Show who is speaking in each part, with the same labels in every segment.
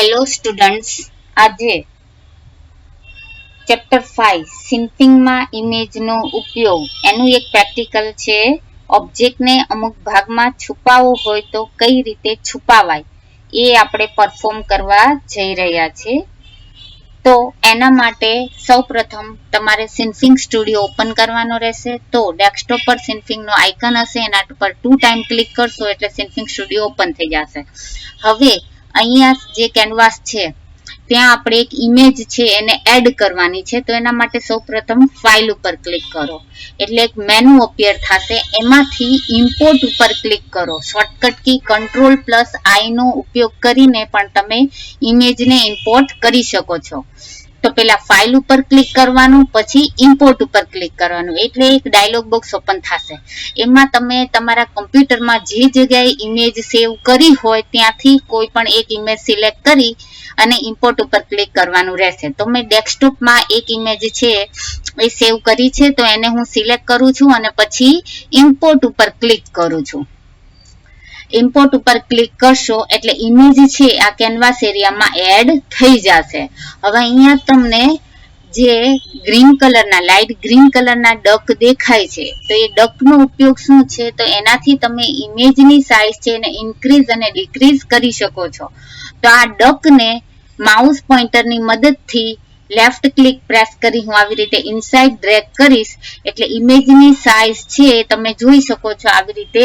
Speaker 1: Hello students આજે chapter five સિમ્પિંગમાં ઇમેજનો ઉપયોગ. એનું એક પ્રેક્ટિકલ છે ઓબ્જેક્ટને અમુક ભાગમાં છુપાવવો હોય તો કઈ રીતે છુપાવાય? એ આપણે પરફોર્મ કરવા જઈ રહ્યા છે. તો એના માટે સૌપ્રથમ તમારે સિન્ફિંગ સ્ટુડિયો ઓપન કરવાનો રહેશે. તો ડેસ્કટોપ પર સિન્ફિંગનો આઇકન હશે, એના પર ટુ ટાઈમ ક્લિક કરશો એટલે સિન્ફિંગ સ્ટુડિયો ઓપન થઈ જશે. હવે અહીંયા જે કેનવાસ છે, ત્યાં આપણે એક ઇમેજ છે એને એડ કરવાની છે. તો એના માટે સૌપ્રથમ ફાઇલ ઉપર ક્લિક કરો. એટલે એક મેનુ અપિયર થશે. એમાંથી ઇમ્પોર્ટ ઉપર ક્લિક કરો. Shortcut key control plus I નો ઉપયોગ કરીને પણ તમે ઇમેજને ઇમ્પોર્ટ કરી શકો છો. તો પેલા ફાઇલ ઉપર ક્લિક કરવાનું, પછી ઇમ્પોર્ટ ઉપર ક્લિક કરવાનું. એટલે એક ડાયલોગ બોક્સ ઓપન થશે. એમાં તમે તમારા કમ્પ્યુટરમાં જે જગ્યાએ ઇમેજ સેવ કરી હોય, ત્યાંથી કોઈ પણ એક ઇમેજ સિલેક્ટ કરી અને ઇમ્પોર્ટ ઉપર ક્લિક કરવાનું રહેશે. તો મેં ડેસ્કટોપમાં એક ઇમેજ છે, એ સેવ કરી છે, તો એને હું સિલેક્ટ કરું છું અને પછી ઇમ્પોર્ટ ઉપર ક્લિક કરું છું. ઇમ્પોર્ટ ઉપર ક્લિક કરશો એટલે ઇમેજ છે આ કેનવાસ એરિયામાં એડ થઈ જશે. હવે અહીંયા તમને જે ગ્રીન કલરના લાઇટ ગ્રીન કલરના ડક દેખાય છે, તો એ ડકનો ઉપયોગ શું છે? તો એનાથી તમે ઇમેજની સાઇઝ છે એને ઇન્ક્રીઝ અને ડિક્રીઝ કરી શકો છો. તો આ ડકને માઉસ પોઇન્ટરની મદદથી લેફ્ટ ક્લિક પ્રેસ કરી હું આવી રીતે ઇનસાઇડ ડ્રેગ કરીશ, એટલે ઇમેજની સાઇઝ છે તમે જોઈ શકો છો આવી રીતે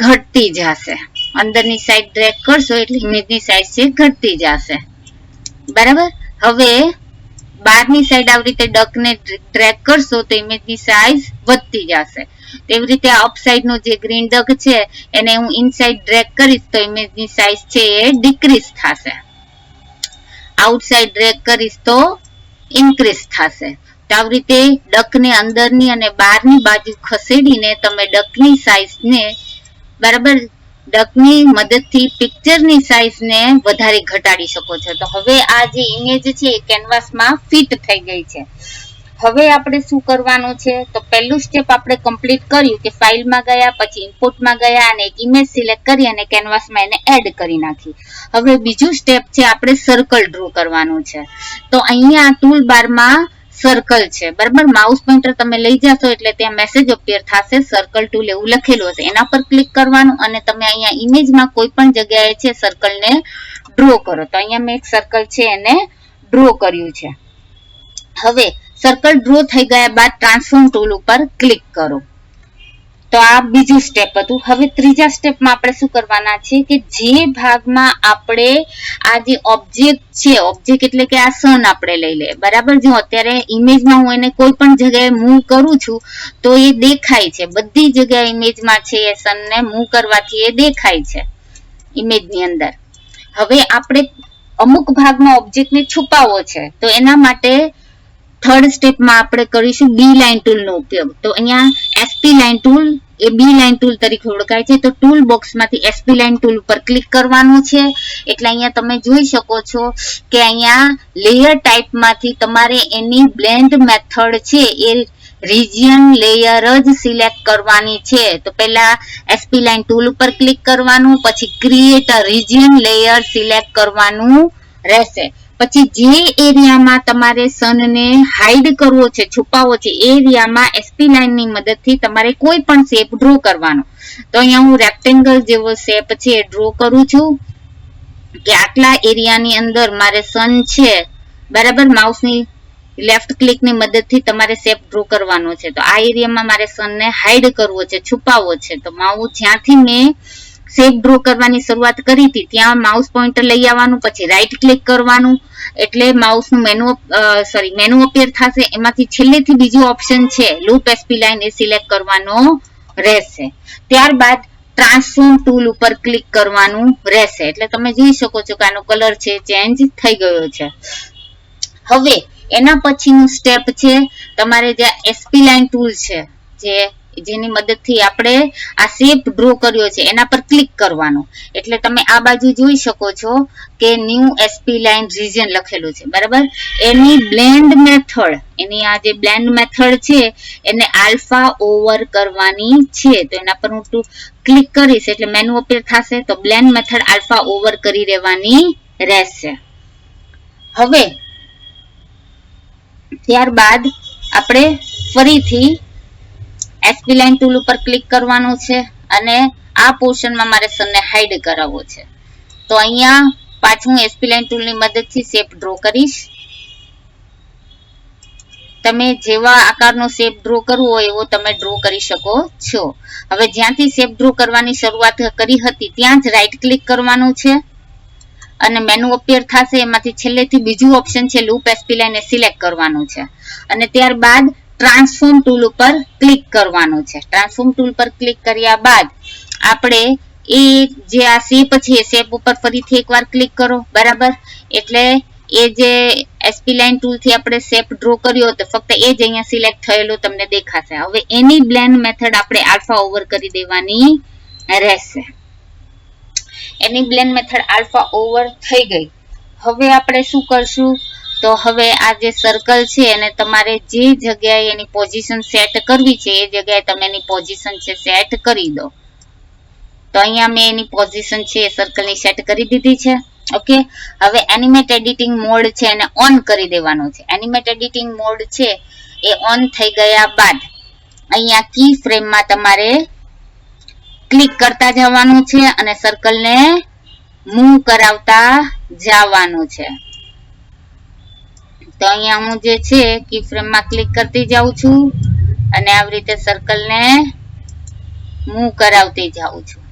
Speaker 1: ઘટતી જશે. અંદરની સાઈડ ડ્રેગ કરશો એટલે ઇમેજની સાઈડ છે ઘટતી જશે. બરાબર? હવે બહારની સાઈડ આવી રીતે ડકને ટ્રેક કરશો તો ઇમેજની સાઈઝ વધતી જશે. તેવી રીતે અપનું જે ગ્રીન ડક છે, એને હું ઇનસાઇડ ડ્રેક કરીશ તો ઇમેજની સાઈઝ છે એ ડિક્રીઝ થશે. આઉટસાઇડ ડ્રેક કરીશ તો ઇન્ક્રીઝ થશે. તો આવી રીતે ડકને અંદરની અને બહારની બાજુ ખસેડીને તમે ડકની સાઈઝને બરાબર? ડકની મદદથી પિક્ચરની સાઈઝને વધારે ઘટાડી શકો છો. તો હવે આ જે ઇમેજ છે એ કેનવાસમાં ફિટ થઈ ગઈ છે. હવે આપણે શું કરવાનું છે? તો પહેલું સ્ટેપ આપણે કમ્પ્લીટ કર્યું કે ફાઇલમાં ગયા, પછી ઇનપુટમાં ગયા અને એક ઇમેજ સિલેક્ટ કરી અને કેનવાસમાં એને એડ કરી નાખી. હવે બીજું સ્ટેપ છે આપણે સર્કલ ડ્રો કરવાનું છે. તો અહીંયા ટૂલ બારમાં સર્કલ છે. બરાબર? માઉસ પોઇન્ટર તમે લઈ જશો એટલે ત્યાં મેસેજ અપીયર થશે. સર્કલ ટૂલ એવું લખેલું હશે. એના પર ક્લિક કરવાનું અને તમે અહીંયા ઇમેજમાં કોઈ પણ જગ્યાએ છે સર્કલને ડ્રો કરો. તો અહીંયા મેં એક સર્કલ છે એને ડ્રો કર્યું છે. હવે સર્કલ ડ્રો થઈ ગયા બાદ ટ્રાન્સફોર્મ ટૂલ ઉપર ક્લિક કરો. તો આ બીજું સ્ટેપ હતું. હવે ત્રીજા સ્ટેપમાં આપણે શું કરવાના છે કે જે ભાગમાં આપણે આ જે ઓબ્જેક્ટ છે ઓબ્જેક્ટ એટલે કે આ સન આપણે લઈ લે બરાબર? જો અત્યારે ઇમેજમાં હું એને કોઈ પણ જગ્યાએ મૂવ કરું છું, તો એ દેખાય છે. બધી જગ્યાએ ઇમેજમાં છે એ સનને મૂવ કરવાથી એ દેખાય છે ઇમેજની અંદર. હવે આપણે અમુક ભાગમાં ઓબ્જેક્ટને છુપાવવો છે, તો એના માટે થર્ડ સ્ટેપમાં આપણે કરીશું બી લાઇન ટૂલનો ઉપયોગ. તો અહીંયા એસપી લાઇન ટૂલ એ બી લાઇન ટૂલ તરીકે ઓળખાય છે. તો ટૂલ બોક્સમાંથી એસપી લાઇન ટૂલ ઉપર ક્લિક કરવાનું છે. એટલે અહીંયા તમે જોઈ શકો છો કે અહીંયા લેયર ટાઈપમાંથી તમારે એની બ્લેન્ડ મેથડ છે એ રિજિયન લેયર જ સિલેક્ટ કરવાની છે. તો પહેલા એસપી લાઇન ટૂલ ઉપર ક્લિક કરવાનું, પછી create a region layer select કરવાનું રહેશે. પછી જે એરિયામાં તમારે સનને હાઈડ કરવો છે, છુપાવવો છે, એ એરિયામાં એસપી લાઇનની મદદથી તમારે કોઈ પણ શેપ ડ્રો કરવાનો. તો અહીંયા હું રેક્ટેંગલ જેવો શેપ છે એ ડ્રો કરું છું. કે આટલા એરિયાની અંદર મારે સન છે, બરાબર? માઉસની લેફ્ટ ક્લિકની મદદથી તમારે શેપ ડ્રો કરવાનો છે. તો આ એરિયામાં મારે સનને હાઈડ કરવો છે, છુપાવવો છે. તો માઉસ જ્યાંથી મેં શેપ ડ્રો કરવાની શરૂઆત કરી હતી, ત્યાં માઉસ પોઈન્ટર લઈ આવવાનું, પછી રાઈટ ક્લિક કરવાનું, એટલે માઉસનું મેનુ સોરી મેનુ અપિયર થશે. એમાંથી છેલ્લેથી બીજું ઓપ્શન છે લૂપ એસપી લાઇન એ સિલેક્ટ કરવાનો રહેશે. ત્યારબાદ ટ્રાન્સફોર્મ ટૂલ ઉપર ક્લિક કરવાનું રહેશે. એટલે તમે જોઈ શકો છો કે આનો કલર છે ચેન્જ થઈ ગયો છે. હવે, એના પછીનું સ્ટેપ છે, તમારે જે એસપી લાઇન ટૂલ છે, જે જેની મદદથી આપણે આ શેપ ડ્રો કર્યો છે, એના પર ક્લિક કરવાનું. એટલે તમે આ બાજુ જોઈ શકો છો કે ન્યૂ એસપી લાઇન રિજન લખેલું છે, બરાબર? એની બ્લેન્ડ મેથડ એની આ જે બ્લેન્ડ મેથડ છે, એને આલ્ફા ઓવર કરવાની છે. તો એના પર હું ક્લિક કરીશ, એટલે મેનુ અપીર થશે, તો બ્લેન્ડ મેથડ આલ્ફા ઓવર કરી રહેવાની રહેશે. હવે, ત્યારબાદ આપણે ફરીથી એસપી ટૂલ ઉપર ક્લિક કરવાનું છે અને આ પોર્શનમાં મારે સનને હાઈડ કરાવવો છે. તો અહીંયા પાછું એસપી ટૂલની મદદથી શેપ ડ્રો કરીશ. તમે જેવા આકારનો શેપ ડ્રો કરવો એવો તમે ડ્રો કરી શકો છો. હવે જ્યાંથી શેપ ડ્રો કરવાની શરૂઆત કરી હતી, ત્યાં જ રાઈટ ક્લિક કરવાનું છે. અને મેનુ અપિયર થશે, એમાંથી છેલ્લેથી બીજું ઓપ્શન છે લૂપ એસપી લાઇન સિલેક્ટ કરવાનું છે. અને ત્યારબાદ ટ્રાન્સફોર્મ ટૂલ ઉપર ક્લિક કરવાનું છે. ટ્રાન્સફોર્મ ટૂલ પર ક્લિક કર્યા બાદ આપણે એ જે આ શેપ છે શેપ ઉપર ફરીથી એકવાર ક્લિક કરો. બરાબર? એટલે એ જે એસપી લાઇન ટૂલથી આપણે શેપ ડ્રો કર્યો હતો ફક્ત એ જ અહીંયા સિલેક્ટ થયેલું તમને દેખાશે. હવે એની બ્લેન્ડ મેથડ આપણે આલ્ફા ઓવર કરી દેવાની રહેશે. એની બ્લેન્ડ મેથડ આલ્ફા ઓવર થઈ ગઈ. હવે આપણે શું કરશું? તો હવે આ જે સર્કલ છે એને તમારે જે જગ્યાએ એની પોઝિશન સેટ કરવી છે, એ જગ્યાએ તમે એની પોઝિશન છે સેટ કરી દો. તો અહીંયા મેં એની પોઝિશન છે, એ સર્કલની સેટ કરી દીધી છે. ઓકે? હવે એનિમેટ એડિટિંગ મોડ છે એને ઓન કરી દેવાનું છે. એનિમેટ એડિટિંગ મોડ છે, એ ઓન થઈ ગયા બાદ અહીંયા કી ફ્રેમમાં તમારે ક્લિક કરતા જવાનું છે અને સર્કલને મૂવ કરાવતા જવાનું છે. તો અહીંયા હું જે છે કી ફ્રેમમાં ક્લિક કરતી જાઉં છું અને આવી રીતે સર્કલને મૂવ કરાવતી જાઉં છું.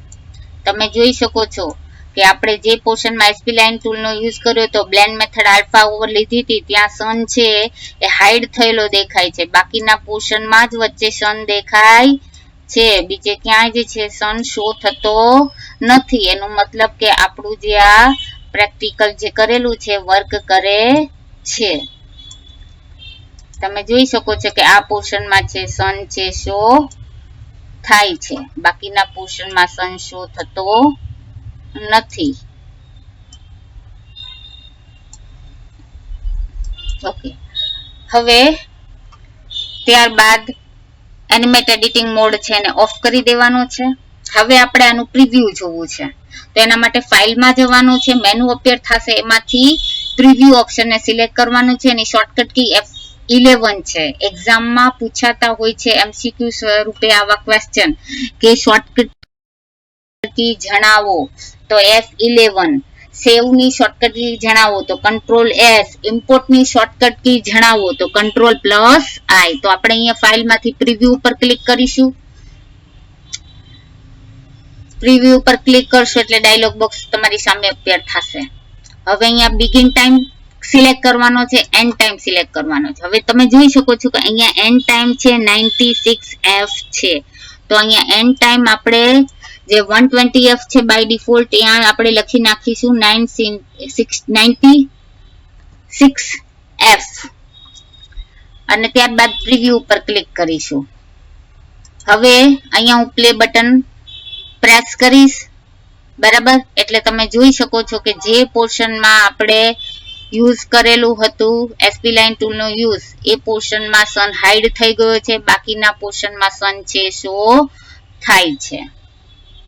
Speaker 1: તમે જોઈ શકો છો કે આપણે જે પોર્શનમાં એસપી લાઇન ટૂલનો યુઝ કર્યો તો બ્લેન્ડ મેથડ આલ્ફા ઓવર લીધી હતી, ત્યાં સન છે એ હાઈડ થયેલો દેખાય છે. બાકીના પોર્શનમાં જ વચ્ચે સન દેખાય છે. બીજે ક્યાંય જે છે સન શો થતો નથી. એનો મતલબ કે આપણું જે આ પ્રેક્ટિકલ જે કરેલું છે વર્ક કરે છે. તમે જોઈ શકો છો કે આ પોર્શનમાં છે, સન છે, શો થાય છે. બાકીના પોર્શનમાં સન, શો થતો નથી. ઓકે હવે ત્યારબાદ એનિમેટ એડિટિંગ મોડ છે એને ઓફ કરી દેવાનો છે. હવે આપણે આનું પ્રિવ્યુ જોવું છે. તો એના માટે ફાઇલમાં જવાનું છે. મેનુ અપેર થશે એમાંથી પ્રિવ્યુ ઓપ્શનને સિલેક્ટ કરવાનું છે. એની શોર્ટકટ કી એફ ઇલેવન છે. એક્ઝામમાં પૂછાતા હોય છે એમસીક્યુ સ્વરૂપે આવા ક્વેશ્ચન કે શોર્ટકટ જણાવો. તો એફ ઇલેવન સેવની શોર્ટકટ કી જણાવો. તો કંટ્રોલ એસ ઇમ્પોર્ટની શોર્ટકટ કી જણાવો. તો કંટ્રોલ પ્લસ આઈ તો આપણે અહીંયા ફાઇલમાંથી પ્રિવ્યુ ઉપર ક્લિક કરીશું. પ્રિવ્યુ ઉપર ક્લિક કરશો એટલે ડાયલોગ બોક્સ તમારી સામે અપેર થશે. હવે અહીંયા બિગિન ટાઈમ સિલેક્ટ કરવાનો છે એન્ડ ટાઈમ સિલેક્ટ કરવાનો છે. હવે તમે જોઈ શકો છો કે અહીંયા એન્ડ ટાઈમ છે 96 એફ છે. તો અહીંયા એન્ડ ટાઈમ આપણે જે 120 એફ છે બાય ડિફોલ્ટ ત્યાં આપણે લખી નાખીશું 96 એફ અને ત્યારબાદ પ્રિવ્યુ ઉપર ક્લિક કરીશું. હવે અહીંયા હું પ્લે બટન પ્રેસ કરીશ. બરાબર? એટલે તમે જોઈ શકો છો કે જે પોર્શનમાં આપણે યુઝ કરેલું હતું એસપી લાઇન ટૂલનો યુઝ એ પોર્શનમાં સન હાઈડ થઈ ગયો છે, બાકીના પોર્શનમાં સન છે શો થાય છે.